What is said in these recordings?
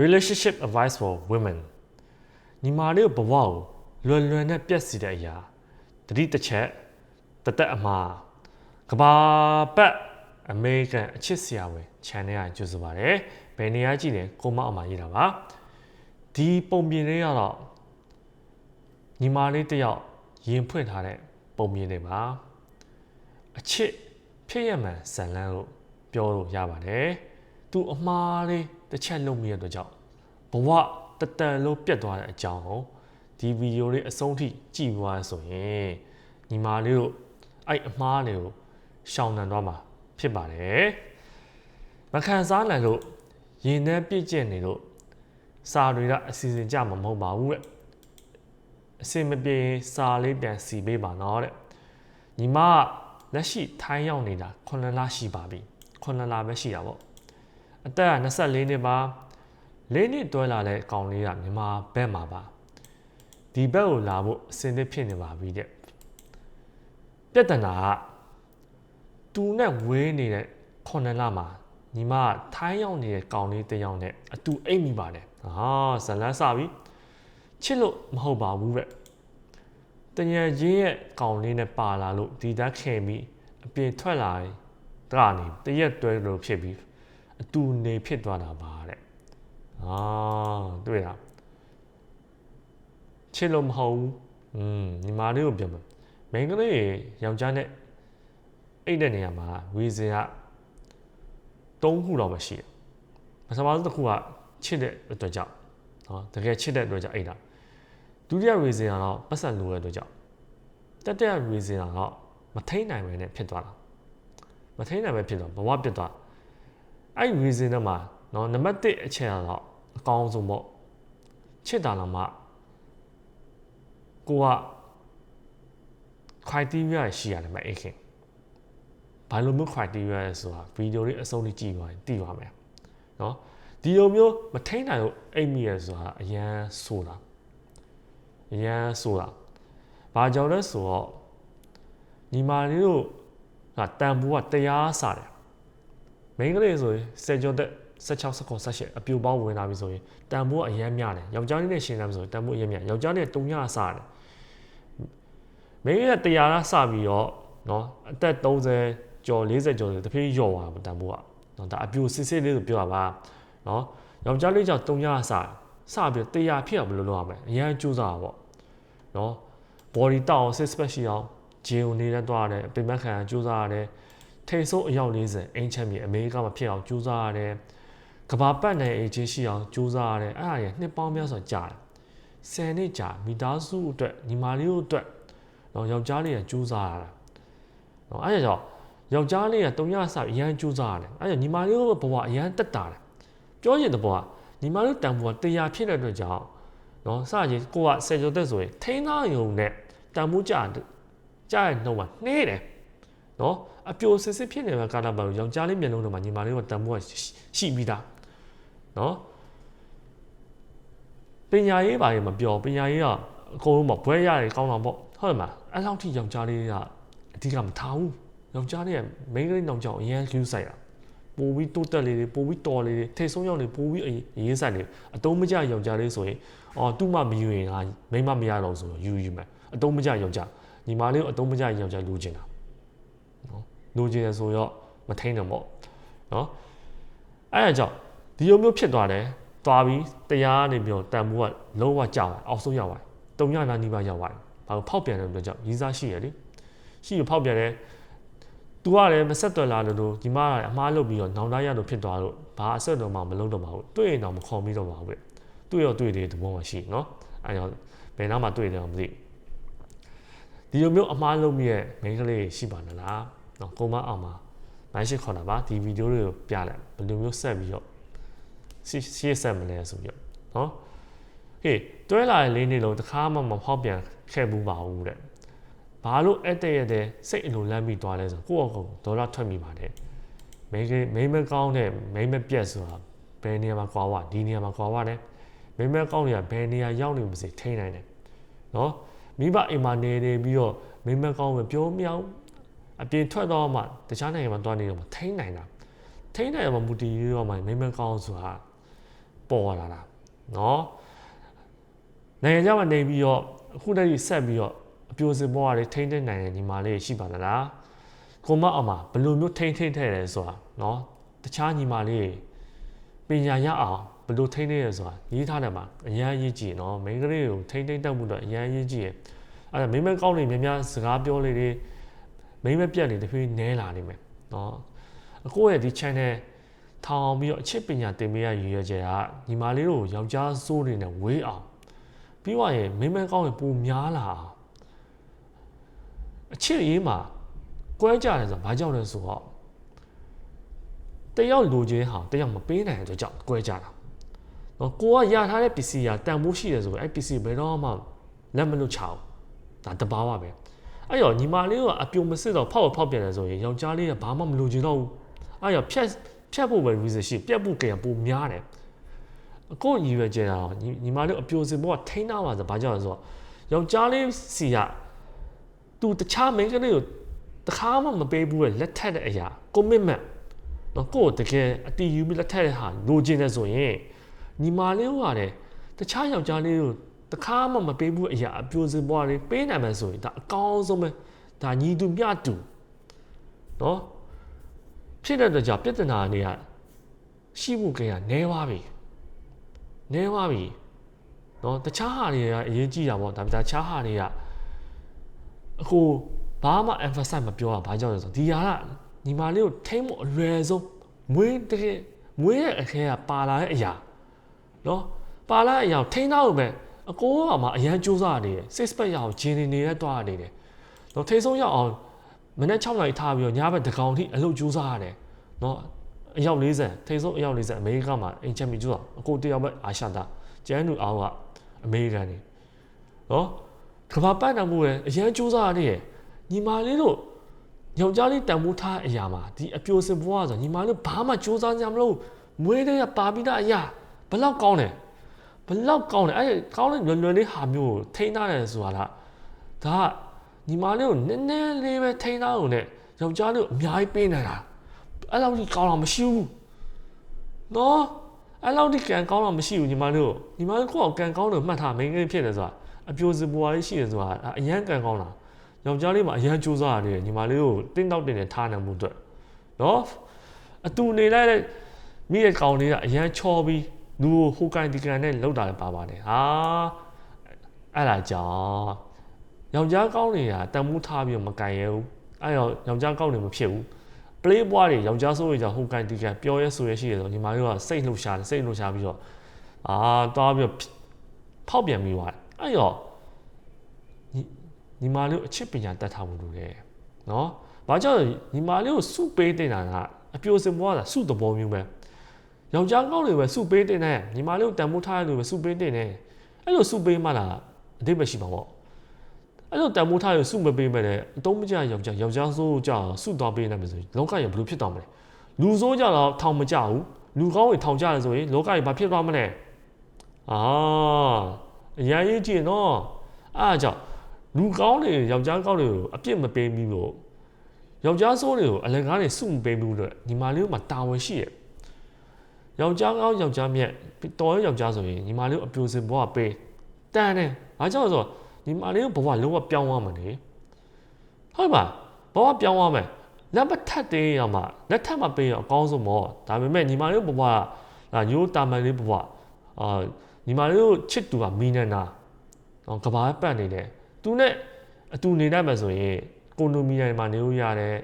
relationship advice for women ညီမလေးကိုဘဝကိုလွယ်လွယ်နဲ့ပြည့်စည်တဲ့အရာတတိတစ်ချက်တသက်အမှားကဘာပတ်အမေရိကန်အချစ်စရာဝင် channel ကကြိုဆိုပါရယ်ဘယ်နေရာကြည့်လဲကိုမအောင်မှာရေးတာပါဒီပုံပြင်လေးကတော့ညီမလေးတစ်ယောက်ရင်ဖွင့်ထားတဲ့ပုံပြင်လေးပါအချစ်ဖြစ်ရမှန်ဇလန်းလို့ပြောလို့ရပါတယ်သူအမှားလေး တစ်ချက်လုံးမိရတဲ့အတွက်ကြောင့်ဘဝတတန်လုံးပြတ်သွားတဲ့အကြောင်းကိုဒီဗီဒီယိုလေးအဆုံးထိကြည့်သွားဆိုရင်ညီမလေးတို့အဲ့အမှားလေးကိုရှောင်နှံသွားမှာဖြစ်ပါတယ်မခံစားနိုင်လို့ရင်ထဲပြည့်ကျက်နေလို့စာတွေကအစီအစဉ်ကြမှာမဟုတ်ပါဘူးတဲ့အစင်မပြေရင်စာလေးပြန်စီပေးပါနော်တဲ့ညီမကလက်ရှိထိုင်းရောက်နေတာ9လရှိပါပြီ9လပဲရှိတာပေါ့ အသက်က24နှစ်ပါလေးနှစ်တွဲလာတဲ့ကောင်လေးကမြန်မာဘက်မှာပါဒီဘက်ကိုလာဖို့အစင်သစ်ဖြစ်နေပါပြီတဲ့ပြဿနာကသူနဲ့ဝေးနေတဲ့9လမှာညီမကထိုင်းရောက်နေတဲ့ကောင်လေးတစ်ယောက်နဲ့အတူအိတ်မိပါတယ်ဟာဇလန်းစပြီချစ်လို့မဟုတ်ပါဘူးတဲ့တညချင်းရဲ့ကောင်လေးနဲ့ပါလာလို့ဒီသားခင်ပြီးအပြင်ထွက်လာရင်တကနေတရက်တွဲလို့ဖြစ်ပြီး အတူနေဖြစ်သွားတာပါတဲ့အာတွေ့လားချစ်လို့မဟုတ်ဘူးอืมညီမလေးကိုပြောမယ်မိန်းကလေးယောက်ျားနဲ့အိတ်တဲ့နေရာမှာဝီဇင်က၃ခုတော့မရှိတယ်ပထမဆုံးတစ်ခုကချစ်တဲ့အတွက်ကြောင့်နော်တကယ်ချစ်တဲ့အတွက်ကြောင့်အိတ်တာဒုတိယ reason ကတော့ပတ်စံလိုတဲ့အတွက်ကြောင့်တတိယ reason ကတော့မထိန်နိုင်ပဲနဲ့ဖြစ်သွားတာမထိန်နိုင်ပဲဖြစ်သွားဘဝပြတ်သွား အဲ့ reason တော့မှာနော်နံပါတ်1အချက်ကတော့အကောင်းဆုံးပေါ့ချစ်တာလားမှကိုက criteria ရှိရတယ်မအိတ်ခင်ဘာလို့မျိုး criteria လဲဆိုတာဗီဒီယိုလေးအဆုံးလေးကြည့်ပါရင်သိပါမယ်နော်ဒီလိုမျိုးမထိန်နိုင်လို့အိတ်မိရဆိုတာအရန်ဆိုတာအရန်ဆိုတာဘာကြောင့်လဲဆိုတော့ညီမလေးတို့ကတန်ဖိုးကတရားစားတယ် မိန်းကလေးဆိုရင်စက်ကြောတဲ့16 19 18အပြူပေါင်းဝင်လာပြီဆိုရင်တန်ဖိုးကအရန်များတယ်ယောက်ျားလေးနဲ့ရှင်တယ်ဆိုရင်တန်ဖိုးအရန်များယောက်ျားလေးကတုံညစားတယ်မင်းကတရားလားစပြီးတော့နော်အသက်30ကျော်40ကျော်တဖြည်းရော့သွားတာတန်ဖိုးကနော်ဒါအပြူစစ်စစ်လေးဆိုပြောတာပါနော်ယောက်ျားလေးကြောင့်တုံညစားစပြီးတရားဖြစ်အောင်ဘယ်လိုလုပ်ရမလဲအရန်ကြိုးစားတာပေါ့နော် body တောက်အောင် six pack ရှိအောင်ဂျင်းကိုနေနဲ့တွားရတယ်ပြင်ပခံကြိုးစားရတယ် ထိတ်ဆုံးအယောက်40အင်ချမ်းမြေအမေရိကမှာဖြစ်အောင်ကြိုးစားရတယ်ကဘာပတ်နယ်အေဂျင့်ရှိအောင်ကြိုးစားရတယ်အဲ့ဒါရနှစ်ပေါင်းများစွာကြာတယ်ဆယ်နှစ်ကြာမိသားစုအတွက်ညီမလေးတို့အတွက်တော့ယောက်ျားလေးကကြိုးစားရတာတော့အဲ့ဒါကြောင့်ယောက်ျားလေးကတုံရဆအရန်ကြိုးစားရတယ်အဲ့ဒါညီမလေးတို့ဘဝအရန်တက်တာတယ်ပြောရင်တဲ့ဘဝညီမလေးတန်ဘဝတရားဖြစ်တဲ့အတွက်ကြောင့်နော်စကြီးကိုကဆယ်ကျော်သက်ဆိုရင်ထိန်းသားယုံနဲ့တန်မှုကြကြရဲ့နှုံးမှာနှေးတယ် နော်အပြိုစစ်စစ်ဖြစ်နေတဲ့ကာလပတ်ယောက်ျားလေးမျက်လုံးထဲမှာညီမလေးကတန်မှုကရှိပြီးသားနော်ပညာရေးပါရင်မပြောပညာရေးကအကုန်လုံးပေါ့ဘွဲရတယ်ကောင်းတာပေါ့ဟုတ်တယ်မလားအဲ့လောက်ထိယောက်ျားလေးကအဓိကမထားဘူးယောက်ျားလေးကမိန်းကလေးနောင်ကြောင်အရန်ကျူးဆိုင်တာပိုပြီးတိုးတက်လေးတွေပိုပြီးတော်လေးတွေထိတ်ဆုံးရောက်နေပိုပြီးအရေးဆိုင်နေအတုံးမကြယောက်ျားလေးဆိုရင်အော်သူ့မမယူရင်ဟာမိန်းမမရတော့ဆိုတော့ယူယူမယ်အတုံးမကြယောက်ျားညီမလေးကိုအတုံးမကြယောက်ျားလူချင်တာနော် လူချင်ရဆိုတော့မထိန်တော့ပေါ့နော်အဲ့ဒါကြောင့်ဒီလိုမျိုးဖြစ်သွားတယ်သွားပြီးတရားနေပြီးတော့တန်မိုးကလုံးဝကြောက်အောက်ဆုံးရောက်သွားတုံညနာနီးပါးရောက်သွားဘာလို့ဖောက်ပြန်တဲ့အတွက်ကြောင့်ရည်စားရှိရလေရှိရဖောက်ပြန်တယ်သူကလည်းမဆက်သွယ်လာလို့ညီမကအမားလုပ်ပြီးတော့နောင်တရလို့ဖြစ်သွားလို့ဘာအဆက်တော့မှမလုပ်တော့ပါဘူးတွေ့ရင်တော့မခေါ်ပြီးတော့ပါဘူးတွေ့ရောတွေ့တယ်ဒီဘောမှာရှိနော်အဲကြောင့်ဘယ်နောက်မှတွေ့တယ်မသိဒီလိုမျိုးအမားလုပ်မိရဲ့မိန်းကလေးရှိပါနလား နော်ကိုမအောင်မှာနိုင်ရှိခေါ်တာပါဒီဗီဒီယိုတွေကိုပြလိုက်ဘယ်လိုမျိုးဆက်ပြီးတော့စီစီဆက်မလဲဆိုပြီးတော့နော်ဟေးတွဲလာတဲ့လေးနေ့လုံးတစ်ခါမှမဖောက်ပြန်ခဲ့ဘူးပါဘူးတဲ့ဘာလို့အဲ့တဲ့ရတဲ့စိတ်အလိုလမ်းပြီးသွားလဲဆိုကိုယ့်အကောင်ဒေါ်လာထွက်မိပါတယ်မိန်းကမိန်းမကောင်းတဲ့မိန်းမပြက်ဆိုတာဘယ်နေရာမှာကွာဝဒီနေရာမှာကွာဝတယ်မိမကောင်းတွေကဘယ်နေရာရောက်နေမစေထိန်းနိုင်တယ်နော်မိဘအိမ်မှာနေနေပြီးတော့မိမကောင်းပဲပြောမြောင်း အပြင်ထွက်တော့မှတခြားနိုင်ငံမှာတွားနေတော့မှထိန်းနိုင်တာထိန်းနိုင်မှာမူတည်ရတော့မှမိမကောင်းဆိုတာပပေါ်လာတာနော်နိုင်ငံခြားမှာနေပြီးတော့အခုတည်းဆက်ပြီးတော့အပြိုစင်ပေါ်ကလေးထိမ့်သိမ့်နိုင်တဲ့ညီမလေးရှိပါသလားကိုမအမဘယ်လိုမျိုးထိမ့်ထိမ့်ထဲလဲဆိုတာနော်တခြားညီမလေးပညာရအောင်ဘယ်လိုထိမ့်သိမ့်ရဲဆိုတာရေးထားတယ်မှာအရန်ရေးကြည့်နော်မိန်းကလေးကိုထိမ့်သိမ့်တတ်မှုတော့အရန်ရေးကြည့်ရအဲ့ဒါမိန်းမကောင်းနေများများစကားပြောလေးတွေ မိန်းမပြတ်နေတဖြည်းနဲလာနေမယ်နော်အကိုရဲ့ဒီ channel ထောင်ပြီးတော့အချစ်ပညာသင်ပေးရရည်ရွယ်ချက်ကညီမလေးတို့ယောက်ျားစိုးတွေနဲ့ဝေးအောင်ပြီးသွားရင်မိန်းမကောင်းရင်ပိုများလာအောင်အချစ်ရေးမှာကွဲကြတယ်ဆိုတော့ဘာကြောင့်လဲဆိုတော့တယောက်လိုချင်ဟာတယောက်မပေးနိုင်တဲ့ကြောင့်ကွဲကြတာနော်ကိုကရထားတဲ့ပစ္စည်းကတန်ဖိုးရှိတယ်ဆိုတော့အဲ့ပစ္စည်းဘယ်တော့မှလက်မလွတ်ချအောင်ဒါတဘာဝပဲ အဲ့တော့ညီမလေးကအပြုံမစစ်တော့ဖောက်ဖောက်ပြန်တယ်ဆိုရင်ယောက်ျားလေးကဘာမှမလိုချင်တော့ဘူးအဲ့တော့ဖြက်ဖြတ်ဖို့ပဲ reason ရှိပြတ်ဖို့ကြံပိုများတယ်အခုညီရွယ်ကြတာတော့ညီမလေးအပြိုစင်ဘောကထိန်းထားပါဆိုဘာကြောင့်လဲဆိုတော့ယောက်ျားလေးစီကသူတခြားမိန်းကလေးကိုတခါမှမပေးဘူးလေလက်ထက်တဲ့အရာ commitment နော်ကိုယ်တကယ်အတီးယူပြီးလက်ထက်တဲ့ဟာလိုချင်တယ်ဆိုရင်ညီမလေးကလည်းတခြားယောက်ျားလေးကို တခါမှမပေးဘူးအရာအပြိုစင်ဘောလေးပေးနိုင်မယ်ဆိုရင်ဒါအကောင်းဆုံးပဲဒါညီတူမျှတူနော်ဖြစ်တဲ့အတွက်ကြောင့်ပြဿနာတွေကရှိမှုကိန်းကနဲသွားပြီနဲသွားပြီเนาะတခြားဟာတွေကအရေးကြီးတာပေါ့ဒါပေမဲ့တခြားဟာတွေကအခုဘာမှ emphasize မပြောတာဘာကြောင့်လဲဆိုတော့ဒီဟာကညီမလေးကိုထိမ့်ဖို့အလွယ်ဆုံးမွေးတကယ်မွေးတဲ့အခဲကပါလာတဲ့အရာเนาะပါလာတဲ့အရာထိမ့်တော့ပဲ အကိုကမှအရန်စူးစမ်းနေတယ်စစ်ပတ်ရအောင်ဂျင်းနေနေတဲ့တွားနေတယ်နော်ထိဆုံးရောက်အောင်မနေ့6နိုင်ထားပြီးတော့ညဘက်တကောင်ထိအလုပ်စူးစမ်းရတယ်နော်အယောက်40ထိဆုံးအယောက်40အမေရိကမှာအင်ချမ်ပီကျူတာအကိုတယောက်ပဲအာရှတာကျန်းသူအောင်ကအမေရိကန်နေနော်ကဘာပတ်နိုင်မှုလည်းအရန်စူးစမ်းရတယ်ညီမလေးတို့ယောက်ျားလေးတန်ဖိုးထားအရာမှာဒီအပြိုစင်ဘွားဆိုညီမလေးဘာမှစူးစမ်းကြမလို့မွေးတဲ့ပါပြီးသားအရာဘလောက်ကောင်းတယ် လောက်ကောင်းတယ်အဲ့ကောင်းတဲ့လွယ်လွယ်လေးဟာမျိုးကိုထိန်းထားတယ်ဆိုတာလားဒါကညီမလေးကိုနည်းနည်းလေးပဲထိန်းထားုံနဲ့ယောက်ျားလေးကိုအများကြီးပေးနေတာအဲ့လောက်ကြီးကောင်းတာမရှိဘူးနော်အဲ့လောက်ကြီးကန်ကောင်းတာမရှိဘူးညီမလေးကိုညီမလေးကိုကန်ကောင်းတယ်မှတ်ထားမင်းကလေးဖြစ်တယ်ဆိုတာအပြိုစပွားလေးရှိတယ်ဆိုတာအရန်ကန်ကောင်းတာယောက်ျားလေးမှာအရန်စူးစမ်းရတယ်ညီမလေးကိုတင်းတောက်တင်နေထားနိုင်မှုအတွက်နော်အတူနေလိုက်တဲ့မိရဲ့ကောင်လေးကအရန်ချော်ပြီး လူကိုဟိုကန်ဒီကန်နဲ့လောက်တာလည်းပါပါတယ်ဟာအဲ့ဒါကြောင့်ယောက်ျားကောင်းနေတာတန်မှုထားပြီးမကန်ရဘူးအဲ့တော့ယောက်ျားကောင်းနေမဖြစ်ဘူး play ဘွားတွေယောက်ျားဆိုးတွေကြောင့်ဟိုကန်ဒီကန်ပြောရဲဆိုရဲရှိရဆိုညီမတို့ကစိတ်လှုပ်ရှားတယ်စိတ်လှုပ်ရှားပြီးတော့အာတွားပြီးတော့ဖောက်ပြန်ပြီးသွားတယ်အဲ့တော့ညီမလေးကိုအချစ်ပညာတတ်ထားဖို့လိုတယ်နော်။ဘာကြောင့်ညီမလေးကိုစုပေးတင်တာကအပြိုစင်ဘွားတာစုသဘောမျိုးပဲ။ ယောက်ျားကောင်းတွေပဲစုပေးတင်တယ်ညီမလေးကိုတန်ဖိုးထားရလို့ပဲစုပေးတင်တယ်။အဲ့လိုစုပေးမှလားအတိတ်ပဲရှိပါပေါ့။အဲ့လိုတန်ဖိုးထားရစုမပေးမဲ့လေအတုံးမကြယောက်ျားယောက်ျားဆိုးကြောက်စုသွားပေးနိုင်မယ်ဆိုရင်လောကရဘယ်လိုဖြစ်သွားမလဲ။လူဆိုးကြတော့ထောင်မကြဘူး။လူကောင်းတွေထောင်ကြရဆိုရင်လောကရဘာဖြစ်သွားမလဲ။အာအရာကြီးကြည့်နော်။အားကြောင့်လူကောင်းတွေယောက်ျားကောင်းတွေကိုအပြစ်မပေးဘူးလို့ယောက်ျားဆိုးတွေကိုအလကားတွေစုမပေးဘူးလို့ညီမလေးကမှတာဝန်ရှိရဲ့ ယောက်ျားကောင်းယောက်ျားမြတ်တော်ရဲ့ယောက်ျားဆိုရင်ညီမလေးကိုအပြိုစင်ဘဝပေးတန်တယ်ဘာကြောင့်လဲဆိုတော့ညီမလေးကဘဝလုံးဝပြောင်းသွားမှာလေဟုတ်ပါဘဝပြောင်းသွားမယ်လက်မထက်သေးရမှာလက်ထက်မပေးရအကောင်းဆုံးပေါ့ဒါပေမဲ့ညီမလေးဘဝကဒါရိုးတာမန်လေးဘဝအာညီမလေးကိုချစ်သူကမီနန္နာတော့ကဘာပတ်နေတယ်သူနဲ့အတူနေနိုင်မှာဆိုရင်ကိုနိုမီတိုင်းမှာနေလို့ရတယ်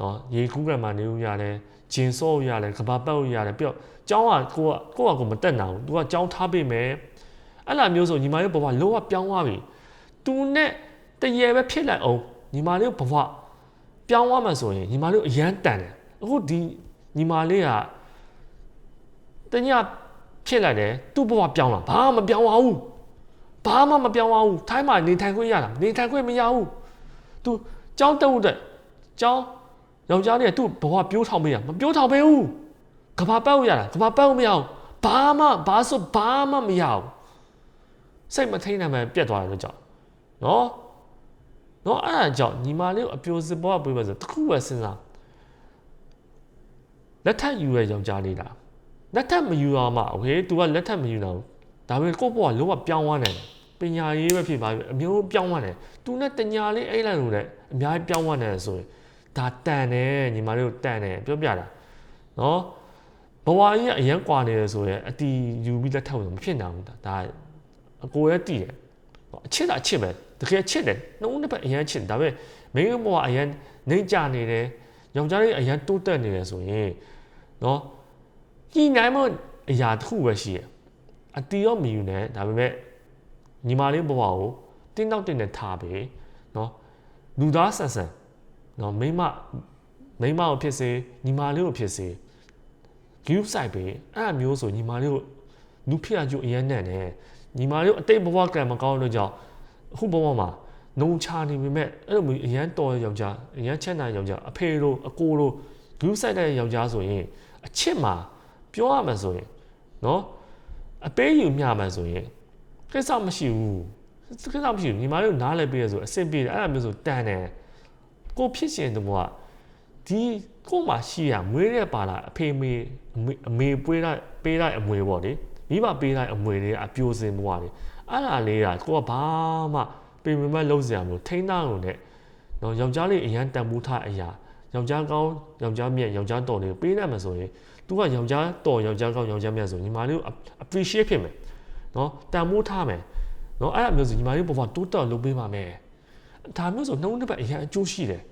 နော်ရေကူးကံမှာနေလို့ရတယ် ဂျင်ဆော့လို့ရတယ်ကဘာပတ်လို့ရတယ်ပြီးတော့ကျောင်းကကိုကကိုကကိုမတက်နိုင်ဘူးသူကကျောင်းထားပေးမယ်အဲ့လိုမျိုးဆိုညီမလေးဘဝလောကပြောင်းသွားပြီသူနဲ့တရေပဲဖြစ်လိုက်အောင်ညီမလေးဘဝပြောင်းသွားမှဆိုရင်ညီမလေးအရန်တန်တယ်အခုဒီညီမလေးကတညဖြစ်လိုက်တယ်သူ့ဘဝပြောင်းလာဘာမှမပြောင်းပါဘူးဘာမှမပြောင်းအောင်ထိုင်းမှာနေထိုင်ခွင့်ရတာနေထိုင်ခွင့်မရဘူး तू ကြောင်းတက်ဦးတဲ့ကြောင်း ယောက်ျားလေးကသူ့ဘဝပြိုးထောင်ပေးရမပြိုးထောင်ပေးဘူးကဘာပတ်ဦးရတာကဘာပတ်ဦးမရအောင်ဘာမှဘာဆိုဘာမှမရအောင်စိတ်မထိန်နိုင်မှပြတ်သွားတယ်လို့ကြောင့်နော်နော်အဲ့ဒါကြောင့်ညီမလေးကိုအပြိုစပေါ်ပေးပါဆိုတခုပဲစဉ်းစားလက်ထပ်ယူရယောက်ျားလေးလား လက်ထပ်မယူအောင်မโอเค तू ကလက်ထပ်မယူတော့ဒါပေမဲ့ကိုယ့်ဘဝလုံးဝပြောင်းသွားတယ်ပညာရေးပဲဖြစ်ပါပြီအမျိုးပြောင်းသွားတယ် तू နဲ့တညာလေးအဲ့လိုက်လို့လည်းအများကြီးပြောင်းသွားတယ်ဆိုရင် ဒါတန်တယ်ညီမလေးတို့တန်တယ်ပြောပြတာနော်ဘဝကြီးကအရန်ကွာနေတယ်ဆိုရင်အတီယူပြီးလက်ထပ်လို့မဖြစ်နိုင်ဘူးဒါဒါအကိုရဲ့တည်တယ်အချစ်တာအချစ်ပဲတကယ်ချစ်တယ်နှုံးတစ်ဖက်အရန်ချစ်ဒါပေမဲ့မိန်းကဘဝအရန်နှိမ့်ကြနေတယ်ယောက်ျားလေးအရန်တိုးတက်နေတယ်ဆိုရင်နော်ညှိနှိုင်းမှုအရာတစ်ခုပဲရှိရအတီရောမယူနဲ့ဒါပေမဲ့ညီမလေးဘဝကိုတင်းတော့တင်းနဲ့ထားပဲနော်လူသားဆန်ဆန် နော်မိမမိမကိုဖြစ်စေညီမလေးကိုဖြစ်စေ view site ပဲအဲ့အမျိုးဆိုညီမလေးကိုလူဖြစ်ရကြအရင်နဲ့နဲ့ညီမလေးကိုအတိတ်ဘဝကံမကောင်းလို့ကြောင့်အခုဘဝမှာနှုံချနေပေမဲ့အဲ့လိုမျိုးအရန်တော်ယောက်ျားအရန်ချက်နိုင်ယောက်ျားအဖေတို့အကိုတို့ view site တဲ့ယောက်ျားဆိုရင်အချစ်မှာပြောရမှာဆိုရင်နော်အပေးယူမျှမှဆိုရင်ကိစ္စမရှိဘူးကိစ္စမရှိဘူးညီမလေးကိုနားလည်ပေးရဆိုအဆင်ပြေတယ်အဲ့ဒါမျိုးဆိုတန်တယ် ကိုဖြစ်ရှင်တဲ့ဘဝဒီကိုမှရှိရမွေးတဲ့ပါလာအဖေမေအမေပွေးလိုက်ပေးလိုက်အမွေပေါ့လေမိဘပေးလိုက်အမွေတွေအပြိုစင်ဘဝတွေအဲ့ဒါလေးကကိုကဘာမှပြင်မမလုံးစရာမလိုထိန်းသားလို့နဲ့တော့ယောက်ျားလေးအရန်တန်ဖိုးထားအရာယောက်ျားကောင်းယောက်ျားမြတ်ယောက်ျားတော်တွေပေးနိုင်မှာဆိုရင် तू ကယောက်ျားတော်ယောက်ျားကောင်းယောက်ျားမြတ်ဆိုညီမလေးကို appreciate ဖြစ်မယ်နော်တန်ဖိုးထားမယ်နော်အဲ့အမျိုးဆိုညီမလေးဘဝတိုးတက်လုပ်ပေးပါမယ် ဒါမျိုးဆိုနှုံးတစ်ပတ်အရန်အကျိုးရှိတယ်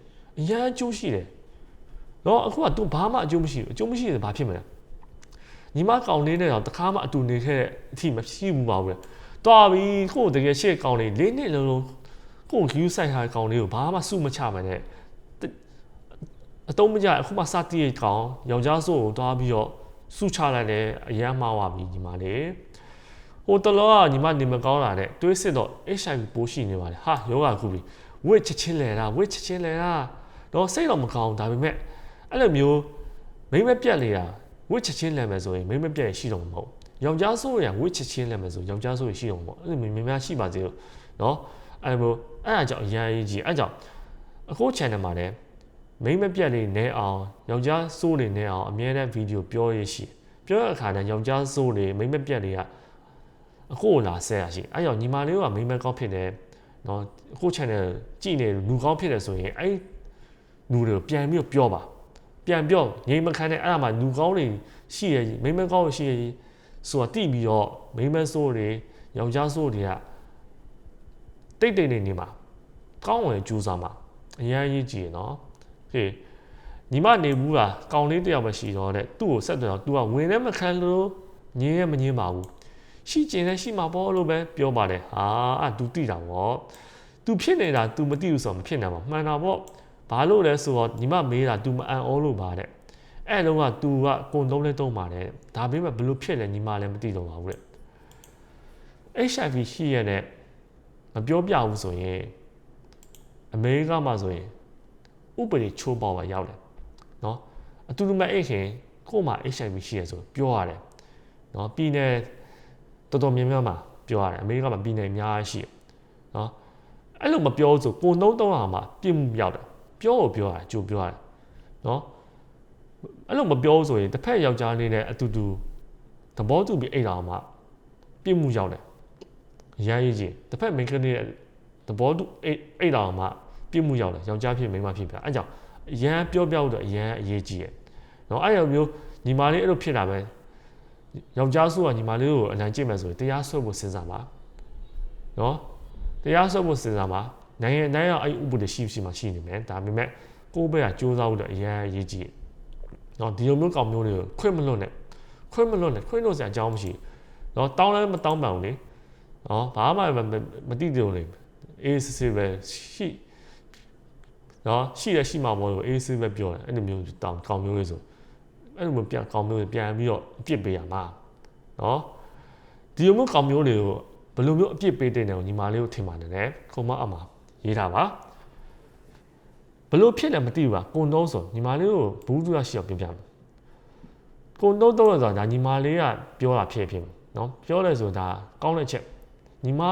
အရန်အကျိုးရှိတယ်နော်အခုက तू ဘာမှအကျိုးမရှိဘူးအကျိုးမရှိရင်ဘာဖြစ်မလဲညီမကောင်လေးနဲ့တော့တခါမှအတူနေခဲ့တဲ့အထိမရှိဘူးပါဘူးလေတော်ပြီကိုယ်တကယ်ရှေ့ကောင်လေးလေးနှစ်လုံးလုံးကိုယ် view site ထားတဲ့ကောင်လေးကိုဘာမှစုမချမနဲ့အတုံးမကြအခုမှစတိရကောင်ယောက်ျားစိုးကိုတွားပြီးတော့စုချလိုက်တယ်အရန်မှားသွားပြီညီမလေး ဟိုတလောကညီမနေမကောင်းတာတဲ့တွေးစစ်တော့ HIV ပိုးရှိနေပါလေဟာယောဂခုပြီဝစ်ချစ်ချင်းလဲတာဝစ်ချစ်ချင်းလဲတာတော့စိတ်တော့မကောင်းဒါပေမဲ့အဲ့လိုမျိုးမိမပြက်နေတာဝစ်ချစ်ချင်းလဲမယ်ဆိုရင်မိမပြက်ရှိတော့မှာမဟုတ်ယောက်ျားဆိုးရဝစ်ချစ်ချင်းလဲမယ်ဆိုယောက်ျားဆိုးရှိတော့မှာပေါ့အဲ့လိုမျိုးများရှိပါသေးလို့နော်အဲ့လိုအဲ့ဒါကြောင့်အရင်အကြီးအဲ့ကြောင့်အခု channel မှာလည်းမိမပြက်လေးနဲအောင်ယောက်ျားဆိုးတွေနဲအောင်အမြဲတမ်းဗီဒီယိုပြောရရှိပြောတဲ့အခါကျယောက်ျားဆိုးတွေမိမပြက်လေးက အခုလာဆက်ရရှိအဲ့ကြောင့်ညီမလေးကမိမကောက်ဖြစ်တယ်နော်အခု channel ကြည့်နေလူကောင်းဖြစ်တယ်ဆိုရင်အဲ့လူတွေကိုပြန်ပြီးပြောပါပြန်ပြောငြိမ်မခံတဲ့အဲ့ဒါမှလူကောင်းတွေရှိရမိမကောင်းရှိရဆိုတာတိပြီးတော့မိမဆိုးတွေယောက်ျားဆိုးတွေကတိတ်တိတ်နေနေမှာကောင်းဝင်ကြိုးစားမှာအရင်ရေးကြည့်ရနော်ဟေးညီမနေဘူးလားကောင်းလေးတယောက်ပဲရှိတော့တဲ့သူ့ကိုဆက်တယ်တော့ तू ကဝင်လည်းမခံလို့ငင်းလည်းမငင်းပါဘူး ရှိကျင်လည်းရှိမှာပေါ့လို့ပဲပြောပါတယ်ဟာအဲ့ तू တိတာပေါ့ तू ဖြစ်နေတာ तू မသိဘူးဆိုတော့မဖြစ်နိုင်ပါမှန်တာပေါ့ဘာလို့လဲဆိုတော့ညီမမေးတာ तू မအံ့ဩလို့ပါတဲ့အဲ့လုံးက तू ကကုံသုံးလဲသုံးပါတယ်ဒါပေမဲ့ဘလို့ဖြစ်လဲညီမလည်းမသိတော့ပါဘူးတဲ့ HIV ရှိရတဲ့မပြောပြဘူးဆိုရင်အမေရိကမှာဆိုရင်ဥပဒေချိုးပေါက်ပါရောက်တယ်နော်အတူတူမဲ့အိတ်ခင်ကို့မှာ HIV ရှိရဆိုပြောရတယ်နော်ပြည်နယ် တော်တော်များများမှာပြောရတယ်အမေရိကမှာပြည်နယ်အများကြီးရှိတယ်နော်အဲ့လိုမပြောဆိုကိုနှုံးတုံးအောင်မှာပြစ်မှုရောက်တယ်ပြောကိုပြောရတယ်ကြိုပြောရတယ်နော်အဲ့လိုမပြောဆိုရင်တစ်ဖက်ယောက်ျားလေးနဲ့အတူတူသဘောတူပြီးအိတ်တော်မှာပြစ်မှုရောက်တယ်ရမ်းရည်ကြီးတစ်ဖက်မိန်းကလေးနဲ့သဘောတူအိတ်အိတ်တော်မှာပြစ်မှုရောက်တယ်ယောက်ျားဖြစ်မိန်းမဖြစ်ပြအဲ့ကြောင့်အရန်ပြောပြောတော့အရန်အရေးကြီးရဲ့နော်အဲ့လိုမျိုးညီမလေးအဲ့လိုဖြစ်တာပဲ ယောက်ျားဆိုကညီမလေးကိုအနိုင်ကျင့်မယ်ဆိုရင်တရားစွဲဖို့စဉ်းစားပါနော်တရားစွဲဖို့စဉ်းစားပါနိုင်ငံတိုင်းကအဲ့ဥပဒေရှိရှိမှရှိနေမယ်ဒါပေမဲ့ကိုယ့်ဘက်ကစူးစမ်းဖို့တော့အရန်အရေးကြီးရဲ့နော်ဒီလိုမျိုးကောင်မျိုးတွေကိုခွင့်မလွတ်နဲ့ခွင့်မလွတ်နဲ့ခွင့်လို့စရာအကြောင်းမရှိနော်တောင်းလည်းမတောင်းပန်ဘူးလေနော်ဘာမှမသိသေးဘူးလေအေးစစ်စစ်ပဲရှိနော်ရှိရရှိမှာမဟုတ်ဘူးအေးစစ်ပဲပြောတယ်အဲ့လိုမျိုးတောင်းကောင်မျိုးလေးဆို အဲ့လိုမျိုးပြန်ကောင်မျိုးတွေပြန်ပြီးတော့အပြစ်ပေးရမှာနော်ဒီလိုမျိုးကောင်မျိုးတွေကိုဘယ်လိုမျိုးအပြစ်ပေးတဲ့နေကိုညီမလေးကိုထင်ပါတယ်နဲ့ခုံမအမရေးထားပါဘလို့ဖြစ်တယ်မသိဘူးပါကုံတုံးဆိုညီမလေးကိုဘူးသူရရှိအောင်ပြောပြမယ်ကုံတုံးတုံးဆိုတာဒါညီမလေးကပြောတာဖြစ်ဖြစ်နော်ပြောတယ်ဆိုတာကောင်းတဲ့ချက်ညီမ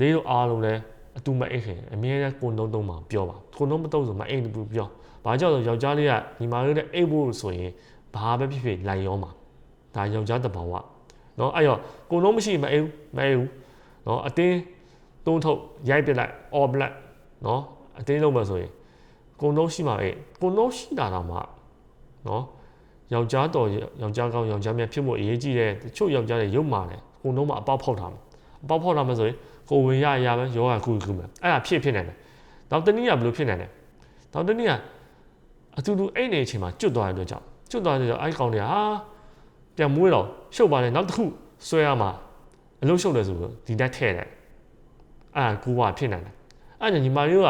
လေးတို့အားလုံးလည်းအတူမအိတ်ခင်အမြဲတမ်းကိုတုံးတုံးမှာပြောပါကိုတုံးမတုံးဆိုမအိတ်ဘူးပြော ဘာကြောင့်ဆိုယောက်ျားလေးကညီမလေးနဲ့အိတ်ဖို့ဆိုရင် ဘာပဲဖြစ်ဖြစ်လိုက်ရောမှာဒါယောက်ျားတဘာဝเนาะအဲ့တော့ကိုလုံးမရှိမအေးဘူးမအေးဘူးเนาะအတင်းတုံးထုတ်ရိုက်ပစ်လိုက် all black เนาะအတင်းလုံးမယ်ဆိုရင်ကိုလုံးရှိမှာပဲကိုလုံးရှိတာတော့မှเนาะယောက်ျားတော်ယောက်ျားကောင်းယောက်ျားမြတ်ဖြစ်ဖို့အရေးကြီးတယ်တချို့ယောက်ျားတွေရုပ်မာတယ်ကိုလုံးမှာအပေါက်ဖောက်ထားမှာအပေါက်ဖောက်ထားမှာဆိုရင်ကိုဝင်ရရပဲယောဂကုကုမယ်အဲ့ဒါဖြစ်ဖြစ်နေတယ်နောက်တနည်းကဘယ်လိုဖြစ်နေလဲနောက်တနည်းက အတူတူအဲ့နေအချိန်မှာကျွတ်သွားတဲ့အတွက်ကြောင့်ကျွတ်သွားတဲ့ကြောင့်အဲ့ကောင်တွေကဟာပြန်မွေးတော့ရှုပ်ပါလေနောက်တစ်ခုဆွဲရမှာအလုံးရှုပ်တယ်ဆိုတော့ဒီတက်ထဲ့တယ်အဲ့ဒါကူကဖြစ်နေတယ်အဲ့ဒါညီမလေးက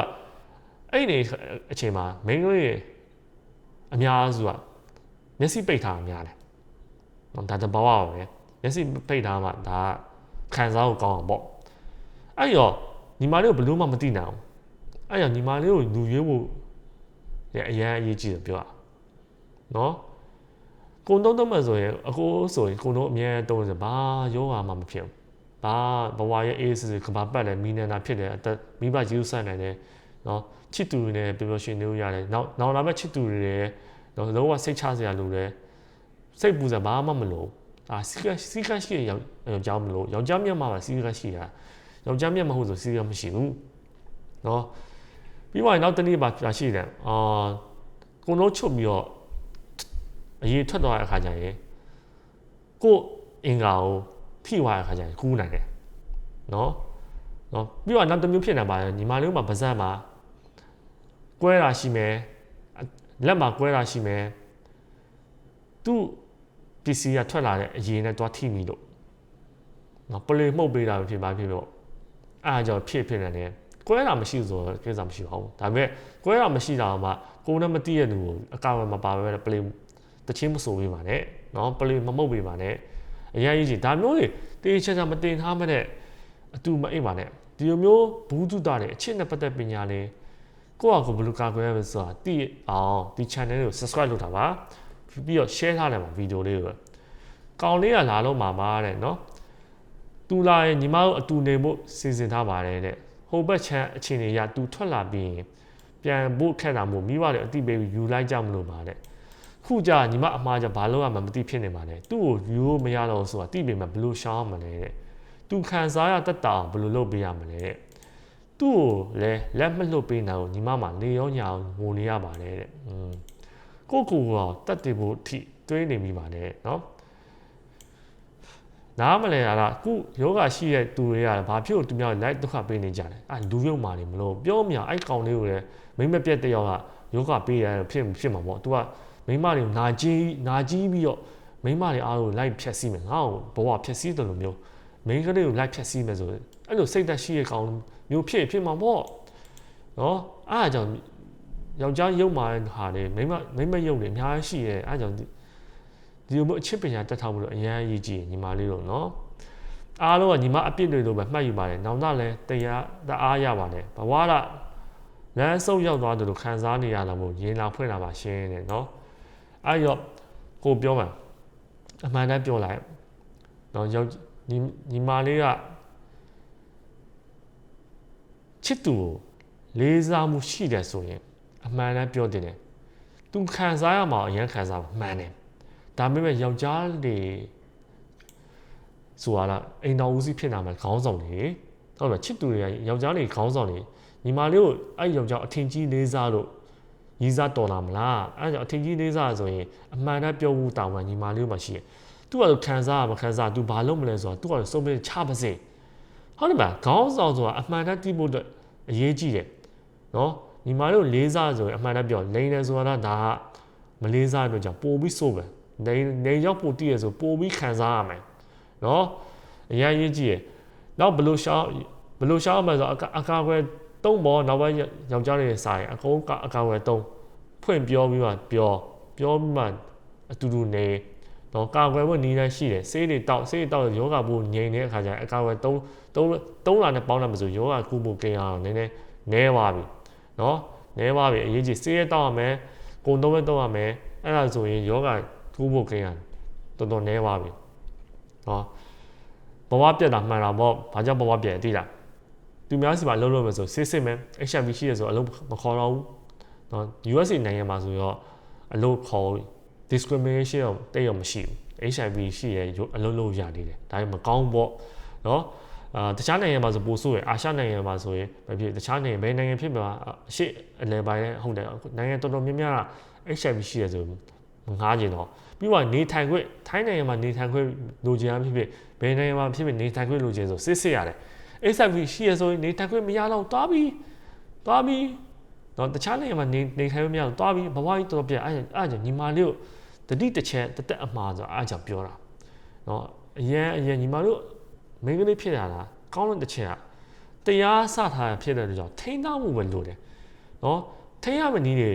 အဲ့နေအချိန်မှာ main လေးအများစုကမျက်စိပိတ်ထားအများတယ်။ဒါတဘာဝပါပဲ။မျက်စိပိတ်ထားမှဒါခံစားကိုကောင်းအောင်ပေါ့။အဲ့ရောညီမလေးကိုဘလို့မှမသိနိုင်အောင်။အဲ့ရောညီမလေးကိုလူရွေးဖို့လည်း အရန်အရေးကြီးတယ်ပြောတာ။နော်။ကိုတုံးတုံးမှဆိုရင်အကိုဆိုရင်ကိုတို့အမြဲတုံးဆိုဘာယောဂါမှမဖြစ်ဘူး။ဘာဘဝရဲ့အေးစစ်ကဘာပတ်လဲမီနနာဖြစ်တယ်အသက်မိဘကြီးဥဆိုင်နိုင်တယ်နော်ချစ်သူတွေနဲ့ပြောပြောရှင်နေလို့ရတယ်နောက်နောက်လာမဲ့ချစ်သူတွေလည်းနော်လုံးဝစိတ်ချစရာလိုတယ်စိတ်ပူစရာဘာမှမလိုအာစီကစီကရှိရယောက်ျားမလို့ယောက်ျားမျက်မှောက်မှာစီကရှိတာယောက်ျားမျက်မှောက်ဟုတ်ဆိုစီကမရှိဘူးနော် ပြီးတော့နောက်တနေ့ပါပြရှိတယ်အာကိုလုံးချုပ်ပြီးတော့အရေးထွက်သွားတဲ့အခါကျရင်ကိုအင်္ဂါကိုထိသွားတဲ့အခါကျရင်ကူးနိုင်တယ်နော်နော်ပြီးတော့နောက်တစ်မျိုးဖြစ်နေပါတယ်ညီမလေးကပါဇက်မှာကွဲတာရှိမယ်လက်မှာကွဲတာရှိမယ်သူ့ပစ္စည်းကထွက်လာတဲ့အရင်နဲ့တွားထိမိလို့နော်ပလေမှုတ်ပေးတာဖြစ်ပါဖြစ်တော့အားကြောင့်ဖြစ်ဖြစ်နေတယ် ကွဲတာမရှိဆိုတော့ကိစ္စမရှိပါဘူးဒါပေမဲ့ကွဲတာမရှိတာမှကိုယ်နဲ့မသိတဲ့လူကိုအကာအကွယ်မပါပဲပလေတချင်းမဆိုပေးပါနဲ့နော်ပလေမမှုတ်ပေးပါနဲ့အရင်ကြီးဒါမျိုးတွေတေးချာချာမတင်ထားမတဲ့အတူမအိပ်ပါနဲ့ဒီလိုမျိုးဘူးတုတာတွေအချစ်နဲ့ပတ်သက်ပညာလေးကိုယ့်အကိုဘယ်လိုကာကွယ်ရမလဲဆိုတာသိအောင်ဒီ channel ကို subscribe လုပ်တာပါပြီးတော့ share ထားတယ်မှာဗီဒီယိုလေးကိုကောင်လေးကလာလို့မှာပါတဲ့နော်သူလာရင်ညီမတို့အတူနေဖို့စီစဉ်ထားပါတယ်တဲ့ဟိုဘက်ချမ်းအချိန်တွေရသူထွက်လာပြီးရင်ပြန်ဖို့ခက်တာမို့မိဘတွေအတိပေးပြီးယူလိုက်ကြမလို့ပါတဲ့ခုကြညီမအမှားကြဘာလို့ရမှမသိဖြစ်နေပါနဲ့သူ့ကိုယူလို့မရတော့ဆိုတာတိပေမဲ့ဘလို့ရှောင်းမလဲတဲ့သူခံစားရတတ်တာဘလို့လုပ်ပေးရမလဲတဲ့သူ့ကိုလည်းလက်မလှုပ်ပေးနိုင်ဘူးညီမမှလေရောညာငိုနေရပါတယ်တဲ့อืมကိုကိုကတတ်တယ်ဖို့အထိတွေးနေမိပါတယ်เนาะ နားမလဲတာကခုယောဂရှိတဲ့သူတွေကဘာဖြစ်လို့သူများလိုက်ဒုက္ခပေးနေကြလဲအဲလူရုံမာနေမလို့ပြောမြအဲ့ကောင်လေးကိုလည်းမိမပြက်တယောက်ကယောဂပေးရဖြစ်ဖြစ်မှာပေါ့ तू ကမိမတွေကိုနာကြီးနာကြီးပြီးတော့မိမတွေအားလုံးလိုက်ဖြက်စီးမယ်ငါ့ကိုဘဝဖြက်စီးတယ်လို့မျိုးမိန်းကလေးကိုလိုက်ဖြက်စီးမယ်ဆိုအဲ့လိုစိတ်သက်ရှိတဲ့ကောင်မျိုးဖြစ်ဖြစ်မှာပေါ့နော်အားကြောင့်ယောက်ျားရုပ်မာတဲ့ဟာတွေမိမမိမရုပ်တွေအများကြီးရှိရဲ့အားကြောင့် ဒီလိုမျိုးအချစ်ပညာတက်ထားမှုလို့အရင်အရေးကြီးညီမလေးတို့နော်အားလုံးကညီမအပြစ်တွေလို့ပဲမှတ်ယူပါတယ်နောက်တော့လည်းတရားတအားရပါတယ်ဘဝကလမ်းဆုံးရောက်သွားတယ်လို့ခံစားနေရတာမို့ရင်လာဖွင့်လာပါရှင်းတယ်နော်အဲ့တော့ကိုပြောမှာအမှန်တမ်းပြောလိုက်နော်ယောက်ညီညီမလေးကချစ်သူကိုလေးစားမှုရှိတယ်ဆိုရင်အမှန်တမ်းပြောတင်တယ်သူခံစားရမှာအရင်ခံစားမှန်တယ် ဒါပေမဲ့ယောက်ျားတွေဆိုတာလားအိမ်တော်ဦးစီးဖြစ်လာမှာခေါင်းဆောင်တွေဟုတ်လားချစ်သူတွေကယောက်ျားတွေခေါင်းဆောင်တွေညီမလေးကိုအဲ့ယောက်ျားအထင်ကြီးလေးစားလို့ရီးစားတော်လာမလားအဲ့ကြောင့်အထင်ကြီးလေးစားဆိုရင်အမှန်တမ်းပြောဖို့တောင်းမှညီမလေးမှာရှိတယ်သူကခံစားရမခံစား तू ဘာလုပ်မလဲဆိုတော့ तू ကစုံပြချပါစေဟုတ်တယ်ဗျခေါင်းဆောင်ဆိုတာအမှန်တမ်းသိဖို့အတွက်အရေးကြီးတယ်နော်ညီမတို့လေးစားဆိုရင်အမှန်တမ်းပြောလိန်တယ်ဆိုတာဒါကမလေးစားအတွက်ကြောင့်ပို့ပြီးစိုးပဲ နေနေရောက်ပို့တည်ရဆိုပို့ပြီးခံစားရမယ်နော်အရင်ရေးကြည့်ရနောက်ဘလို့ရှောင်းဘလို့ရှောင်းမှဆိုအကာအကွယ်တုံးပေါ်နောက်ပိုင်းယောက်ျားတွေစာရင်အကုန်အကာအကွယ်တုံးဖွင့်ပြောပြီးမှပြောပြောပြီးမှအတူတူနေတော့ကာကွယ်ဖို့နည်းလမ်းရှိတယ်ဆေးတွေတောက်ဆေးတွေတောက်ယောဂဘူးငြိမ်တဲ့အခါကျရင်အကာအကွယ်တုံးတုံးတုံးလာနဲ့ပေါင်းလာမှဆိုယောဂကုဖို့ကိန်းအောင်နည်းနည်းနဲသွားပြီနော်နဲသွားပြီအရေးကြီးဆေးရတောက်ရမယ်ကုန်တုံးပဲတောက်ရမယ်အဲ့ဒါဆိုရင်ယောဂ ကုဖို့ကိန်းအောင်တော်တော်နဲသွားပြီနော်ဘဝပြတ်တာမှန်တာပေါ့ဘာကြောင့်ဘဝပြတ်သိလားသူများစီမှာလှုပ်လို့မယ်ဆိုစစ်စစ်မယ် HIV ရှိရဆိုအလုပ်မခေါ်တော့ဘူးနော် USA နိုင်ငံမှာဆိုတော့အလုပ်ခေါ်ဒီ discrimination တော့တိတ်ရောမရှိဘူး HIV ရှိရဲအလုံးလုံးရနေတယ်ဒါပေမဲ့မကောင်းပေါ့နော်အာတခြားနိုင်ငံမှာဆိုပို့ဆိုးရအာရှနိုင်ငံမှာဆိုရင်မဖြစ်တခြားနိုင်ငံဘယ်နိုင်ငံဖြစ်မှာအရှိအလဲပိုင်းဟုတ်တယ်နိုင်ငံတော်တော်များများက HIV ရှိရဆိုမငားကျင်တော့ ပြီးတော့နေထိုင်ခွင့်ထိုင်းနိုင်ငံမှာနေထိုင်ခွင့်လိုချင်အောင်ဖြစ်ဖြစ်ဘယ်နိုင်ငံမှာဖြစ်ဖြစ်နေထိုင်ခွင့်လိုချင်ဆိုစစ်စစ်ရတယ် HIV ရှိရဆိုရင်နေထိုင်ခွင့်မရတော့တွားပြီးတွားပြီးတော့တခြာားနိုင်ငံမှာနေနေထိုင်ခွင့်မရတော့တွားပြီးဘဝကြီးတော်တော်ပြအဲ့အဲ့ကြောင့်ညီမလေးတို့တတိတစ်ချက်တသက်အမှားဆိုအဲ့ကြောင့်ပြောတာနော်အရန်အရန်ညီမတို့မိန်းကလေးဖြစ်လာတာကောင်းတဲ့တစ်ချက်ကတရားစထားဖြစ်တဲ့ကြောင့်ထိန်းသားမှုပဲလိုတယ်နော်ထိန်းရမနည်းတွေ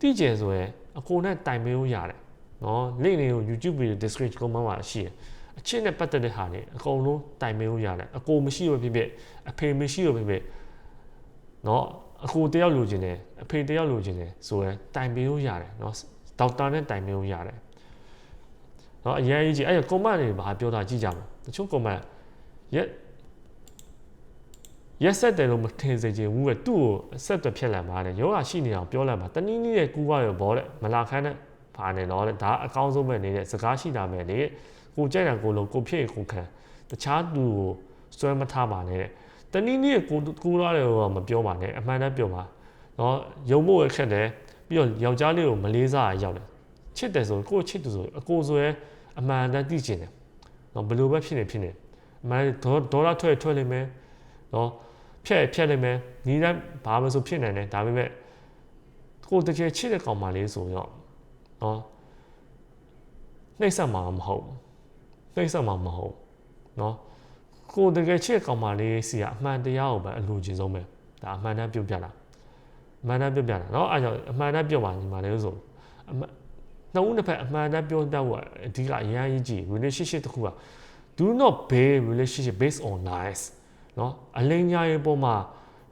တိကျယ်ဆိုရင်အကိုနဲ့တိုင်ပေးလို့ရတယ် နော် link တွေကို YouTube video description ကမှမှာရှိတယ်အချက်နဲ့ပတ်သက်တဲ့ဟာတွေအကုန်လုံးတိုင်ပင်လို့ရတယ်အကိုမရှိတော့ဖြစ်ဖြစ်အဖေမရှိတော့ဖြစ်ဖြစ်နော်အကိုတယောက်လိုချင်တယ်အဖေတယောက်လိုချင်တယ်ဆိုရင်တိုင်ပင်လို့ရတယ်နော်ဒေါက်တာနဲ့တိုင်ပင်လို့ရတယ်နော်အရင်အကြီးအဲ့ကွန်မန့်တွေဘာပြောတာကြည့်ကြမှာတချို့ကွန်မန့်ရက်ရက်ဆက်တယ်လို့မထင်စေချင်ဘူးပဲသူ့ကိုအဆက်သွယ်ဖြစ်လာပါတယ်ယောဂရှိနေအောင်ပြောလိုက်ပါတနည်းနည်းရဲ့ကူးရရောဘောတဲ့မလာခန်းနဲ့ ဘာနဲ့တော့ဒါအကောင်းဆုံးပဲနေတဲ့စကားရှိတာပဲလေကိုကြိုက်တာကိုလုံးကိုဖြစ်ကိုခံတခြားသူကိုစွဲမထားပါနဲ့တနည်းနည်းကိုကူးရတယ်တော့မပြောပါနဲ့အမှန်တမ်းပြောပါနော်ယုံဖို့ရခက်တယ်ပြီးတော့ယောက်ျားလေးကိုမလေးစားရရောက်တယ်ချစ်တယ်ဆိုကိုချစ်သူဆိုအကိုဆိုရအမှန်တမ်းသိကျင်တယ်နော်ဘယ်လိုပဲဖြစ်နေဖြစ်နေအမှန်ဒေါဒေါ်လာထွက်ထွက်လိမ့်မယ်နော်ဖြက်ဖြက်လိမ့်မယ်နီးတိုင်းဘာမှမဆိုဖြစ်နိုင်တယ်ဒါပေမဲ့ကိုတကယ်ချစ်တဲ့ကောင်မလေးဆိုတော့ နော်နှိမ့်ဆက်မှာမဟုတ်နှိမ့်ဆက်မှာမဟုတ်နော်ကိုတကယ်ချစ်ကောင်မလေးစီကအမှန်တရားကိုပဲအလိုချင်ဆုံးပဲဒါအမှန်တမ်းပြုတ်ပြတာအမှန်တမ်းပြုတ်ပြတာနော်အဲကြောင့်အမှန်တမ်းပြုတ်ပါညီမလေးဆိုအမှန်နှုတ်နှစ်ဖက်အမှန်တမ်းပြုတ်တတ်ဖို့အဓိကအရင်အကြီး relationship တစ်ခုက do not base relationship based on lies နော်အလိမ်ညာရေးပေါ်မှာ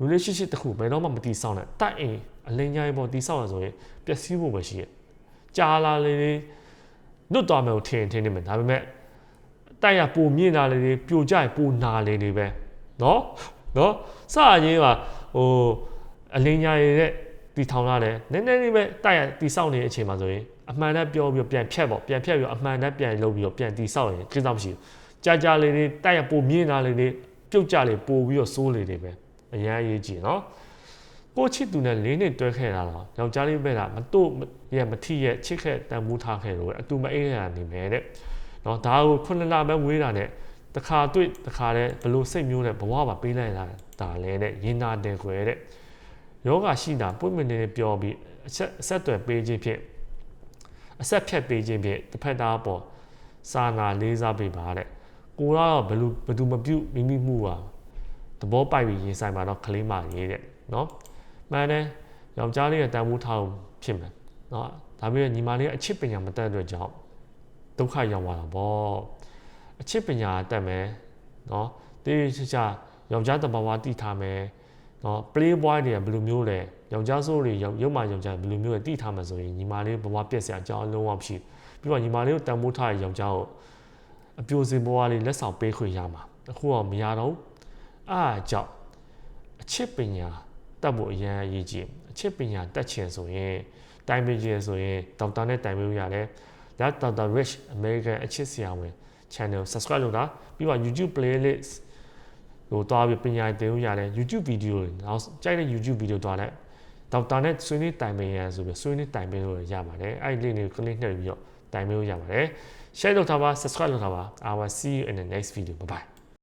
relationship တစ်ခုဘယ်တော့မှမတည်ဆောက်နဲ့တတ်အင်အလိမ်ညာရေးပေါ်တည်ဆောက်ရဆိုရင်ပျက်စီးဖို့ပဲရှိရဲ့ ကြာလာလေလေလွတ်သွားမယ်ကိုထင်ထင်နေမယ်ဒါပေမဲ့တိုက်ရပုံမြင့်လာလေလေပြိုကျရင်ပုံနာလေလေပဲเนาะเนาะစရင်းကဟိုအလိညာရဲ့တီထောင်လာတယ်နည်းနည်းလေးပဲတိုက်ရတီဆောက်နေတဲ့အချိန်မှာဆိုရင်အမှန်တမ်းပြောပြီးပြန်ဖြတ်ပေါ့ပြန်ဖြတ်ပြီးအမှန်တမ်းပြန်လုပ်ပြီးတော့ပြန်တီဆောက်ရင်ကိစ္စမရှိဘူးကြာကြာလေးလေးတိုက်ရပုံမြင့်လာလေလေပြုတ်ကြလေပို့ပြီးတော့စိုးလေတွေပဲအရန်အရေးကြီးနော် ကိုချစ်သူနဲ့လေးနှစ်တွဲခဲ့တာတော့ယောက်ျားလေးပဲလားမတို့ရဲ့မထီရဲ့ချစ်ခဲ့တန်ဖိုးထားခဲ့လို့အတူမအေးရနေမယ်တဲ့နော်ဒါကိုခုနှစ်လပဲဝေးတာနဲ့တခါတွေ့တခါလဲဘလို့စိတ်မျိုးနဲ့ဘဝပါပေးလိုက်တာဒါလဲတဲ့ရင်နာတယ်ခွဲတဲ့ယောဂရှိတာပွင့်မနေပြောပြီးအဆက်အဆက်တွေပေးခြင်းဖြင့်အဆက်ဖြတ်ပေးခြင်းဖြင့်တစ်ဖက်သားပေါ်စာနာလေးစားပေးပါတဲ့ကိုကတော့ဘယ်လိုဘယ်သူမပြုတ်မိမိမှုပါသဘောပိုက်ပြီးရင်ဆိုင်မှာတော့ကလေးမရေးတဲ့နော် မှန်တယ်ယောက်ျားလေးကတန်ဖိုးထားဖြစ်မယ်နော်ဒါပေမဲ့ညီမလေးကအချစ်ပညာမတတ်တဲ့ကြောင့်ဒုက္ခရောက်သွားတာပေါ့အချစ်ပညာတက်မယ်နော်တေးချာချာယောက်ျားတဘာဝတည်ထားမယ်နော် play boy တွေကဘယ်လိုမျိုးလဲယောက်ျားဆိုးတွေရုပ်မှယောက်ျားဘယ်လိုမျိုးလဲတည်ထားမှာဆိုရင်ညီမလေးဘဝပြက်စရာအကြောင်းလုံးဝမရှိဘူးပြီးတော့ညီမလေးကိုတန်ဖိုးထားတဲ့ယောက်ျားကိုအပြိုစင်ဘဝလေးလက်ဆောင်ပေးခွင့်ရမှာအခုတော့မရတော့အားကြောင့်အချစ်ပညာ တတ်ဖို့အရင်အရေးကြီးအချစ်ပညာတတ်ချင်ဆိုရင်တိုင်ပင်ချင်ဆိုရင်ဒေါက်တာနဲ့တိုင်ပင်လို့ရတယ်ဒါဒေါက်တာ Rich American အချစ်ဆရာဝန် channel subscribe လုပ်တာပြီးတော့ YouTube playlist ဟိုတွားပြီးပညာသင်လို့ရတယ် YouTube video တွေနောက်ကြိုက်တဲ့ YouTube video တွားလိုက်ဒေါက်တာနဲ့ဆွေးနွေးတိုင်ပင်ရဆိုပြီးဆွေးနွေးတိုင်ပင်လို့ရပါတယ်အဲ့ဒီ link ကို click နှိပ်ပြီးတော့တိုင်ပင်လို့ရပါတယ် share လုပ်ထားပါ subscribe လုပ်ထားပါ I will see you in the next video bye bye